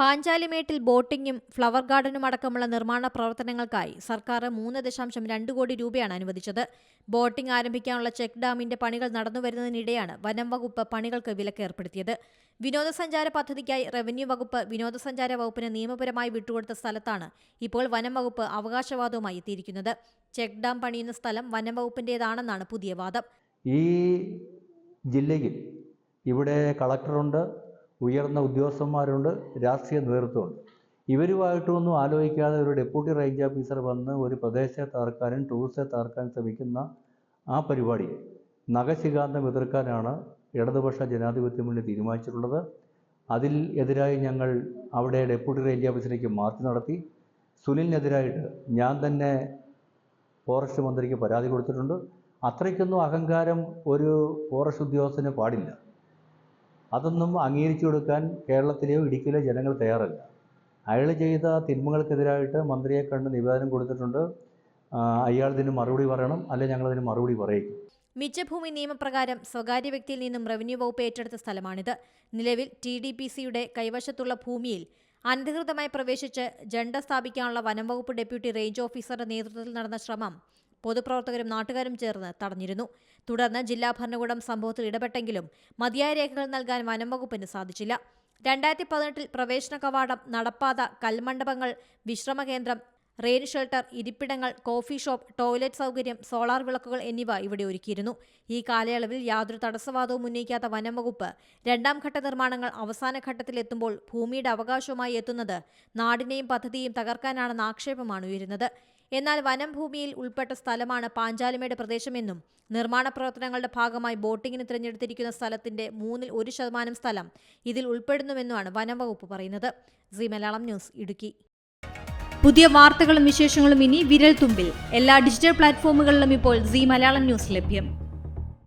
പാഞ്ചാലിമേട്ടിൽ ബോട്ടിംഗും flower ഗാർഡനും അടക്കമുള്ള നിർമ്മാണ പ്രവർത്തനങ്ങൾക്കായി സർക്കാർ മൂന്ന് ദശാംശം രണ്ട് കോടി രൂപയാണ് അനുവദിച്ചത്. ബോട്ടിംഗ് ആരംഭിക്കാനുള്ള ചെക്ക് ഡാമിന്റെ പണികൾ നടന്നുവരുന്നതിനിടെയാണ് വനം വകുപ്പ് പണികൾക്ക് വിലക്ക് ഏർപ്പെടുത്തിയത് വിനോദസഞ്ചാര പദ്ധതിക്കായി റവന്യൂ വകുപ്പ് വിനോദസഞ്ചാര വകുപ്പിന് നിയമപരമായി വിട്ടുകൊടുത്ത സ്ഥലത്താണ് ഇപ്പോൾ വനം വകുപ്പ് അവകാശവാദവുമായി എത്തിയിരിക്കുന്നത്. ചെക്ക് ഡാം പണിയുന്ന സ്ഥലം വനം വകുപ്പിന്റേതാണെന്നാണ് പുതിയ വാദം. ഈ ജില്ലയിൽ ഇവിടെ കളക്ടറുണ്ട് ഉയർന്ന ഉദ്യോഗസ്ഥന്മാരുണ്ട് രാഷ്ട്രീയ നേതൃത്വമുണ്ട്. ഇവരുമായിട്ടൊന്നും ആലോചിക്കാതെ ഒരു ഡെപ്യൂട്ടി റേഞ്ച് ഓഫീസർ വന്ന് ഒരു പ്രദേശത്തെ തകർക്കാനും ടൂറിസത്തെ തകർക്കാൻ ശ്രമിക്കുന്ന ആ പരിപാടി നഖശികാന്തം എതിർക്കാനാണ് ഇടതുപക്ഷ ജനാധിപത്യ മുന്നണി തീരുമാനിച്ചിട്ടുള്ളത്. അതിൽ എതിരായി ഞങ്ങൾ അവിടെ ഡെപ്യൂട്ടി റേഞ്ച് ഓഫീസറേക്ക് മാർച്ച് നടത്തി. സുനിലിനെതിരായിട്ട് ഞാൻ തന്നെ ഫോറസ്റ്റ് മന്ത്രിക്ക് പരാതി കൊടുത്തിട്ടുണ്ട്. അത്രയ്ക്കൊന്നും അഹങ്കാരം ഒരു ഫോറസ്റ്റ് ഉദ്യോഗസ്ഥന് പാടില്ല. അതൊന്നും അംഗീകരിച്ചു കൊടുക്കാൻ കേരളത്തിലെയോ ഇടുക്കിയിലെയോ ജനങ്ങൾ തയ്യാറല്ല. അയാൾ ചെയ്ത തിന്മകൾക്കെതിരായിട്ട് മന്ത്രിയെ കണ്ട് നിവേദനം കൊടുത്തിട്ടുണ്ട്. അയാൾ ഇതിന് മറുപടി പറയണം അല്ലെങ്കിൽ ഞങ്ങൾ അതിന് മറുപടി പറയും മിച്ചഭൂമി നിയമപ്രകാരം സ്വകാര്യ വ്യക്തിയിൽ നിന്നും റവന്യൂ വകുപ്പ് ഏറ്റെടുത്ത സ്ഥലമാണിത്. നിലവിൽ ടി ഡി പി സിയുടെ കൈവശത്തുള്ള ഭൂമിയിൽ അനധികൃതമായി പ്രവേശിച്ച് ജണ്ട സ്ഥാപിക്കാനുള്ള വനം വകുപ്പ് ഡെപ്യൂട്ടി റേഞ്ച് ഓഫീസറുടെ നേതൃത്വത്തിൽ നടന്ന ശ്രമം പൊതുപ്രവർത്തകരും നാട്ടുകാരും ചേർന്ന് തടഞ്ഞിരുന്നു. തുടർന്ന് ജില്ലാ ഭരണകൂടം സംഭവത്തിൽ ഇടപെട്ടെങ്കിലും മതിയായ രേഖകൾ നൽകാൻ വനം വകുപ്പിന് സാധിച്ചില്ല. രണ്ടായിരത്തി പതിനെട്ടിൽ പ്രവേശന കവാടം നടപ്പാത കൽമണ്ഡപങ്ങൾ വിശ്രമ കേന്ദ്രം റെയിൻ ഷെൽട്ടർ ഇരിപ്പിടങ്ങൾ കോഫി ഷോപ്പ് ടോയ്ലറ്റ് സൗകര്യം സോളാർ വിളക്കുകൾ എന്നിവ ഇവിടെ ഒരുക്കിയിരുന്നു. ഈ കാലയളവിൽ യാതൊരു തടസ്സവാദവും ഉന്നയിക്കാത്ത വനം വകുപ്പ് രണ്ടാം ഘട്ട നിർമ്മാണങ്ങൾ അവസാന ഘട്ടത്തിലെത്തുമ്പോൾ ഭൂമിയുടെ അവകാശവുമായി എത്തുന്നത് നാടിനെയും പദ്ധതിയും തകർക്കാനാണെന്ന ആക്ഷേപമാണ് ഉയരുന്നത്. എന്നാൽ വനംഭൂമിയിൽ ഉൾപ്പെട്ട സ്ഥലമാണ് പാഞ്ചാലിമേട് പ്രദേശമെന്നും നിർമ്മാണ പ്രവർത്തനങ്ങളുടെ ഭാഗമായി ബോട്ടിങ്ങിന് തിരഞ്ഞെടുത്തിരിക്കുന്ന സ്ഥലത്തിന്റെ മൂന്നിൽ ഒരു ശതമാനം സ്ഥലം ഇതിൽ ഉൾപ്പെടുന്നുവെന്നുമാണ് വനം വകുപ്പ് പറയുന്നത്. Zee Malayalam news Idukki. പുതിയ വാർത്തകളും വിശേഷങ്ങളും ഇനി വിരൽ തുമ്പിൽ എല്ലാ ഡിജിറ്റൽ പ്ലാറ്റ്ഫോമുകളിലും ഇപ്പോൾ സി മലയാളം ന്യൂസ് ലഭ്യം.